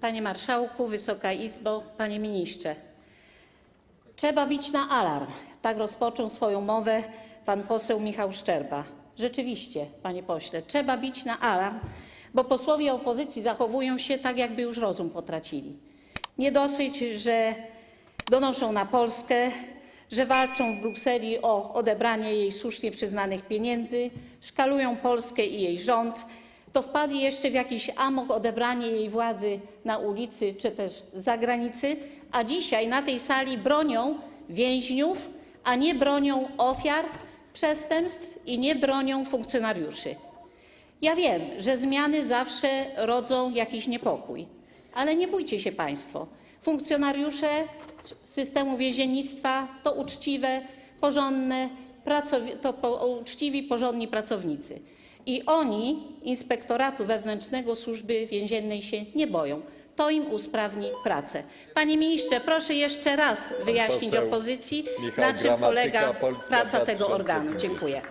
Panie Marszałku, Wysoka Izbo, Panie Ministrze. Trzeba bić na alarm. Tak rozpoczął swoją mowę pan poseł Michał Szczerba. Rzeczywiście, panie pośle, trzeba bić na alarm, bo posłowie opozycji zachowują się tak, jakby już rozum potracili. Nie dosyć, że donoszą na Polskę, że walczą w Brukseli o odebranie jej słusznie przyznanych pieniędzy, szkalują Polskę i jej rząd, to wpadli jeszcze w jakiś amok odebranie jej władzy na ulicy czy też z zagranicy, a dzisiaj na tej sali bronią więźniów, a nie bronią ofiar przestępstw i nie bronią funkcjonariuszy. Ja wiem, że zmiany zawsze rodzą jakiś niepokój, ale nie bójcie się Państwo. Funkcjonariusze systemu więziennictwa to uczciwe, porządne, to uczciwi, porządni pracownicy. I oni inspektoratu wewnętrznego służby więziennej się nie boją. To im usprawni pracę. Panie ministrze, proszę jeszcze raz wyjaśnić opozycji, na czym polega praca tego organu. 2050. Dziękuję.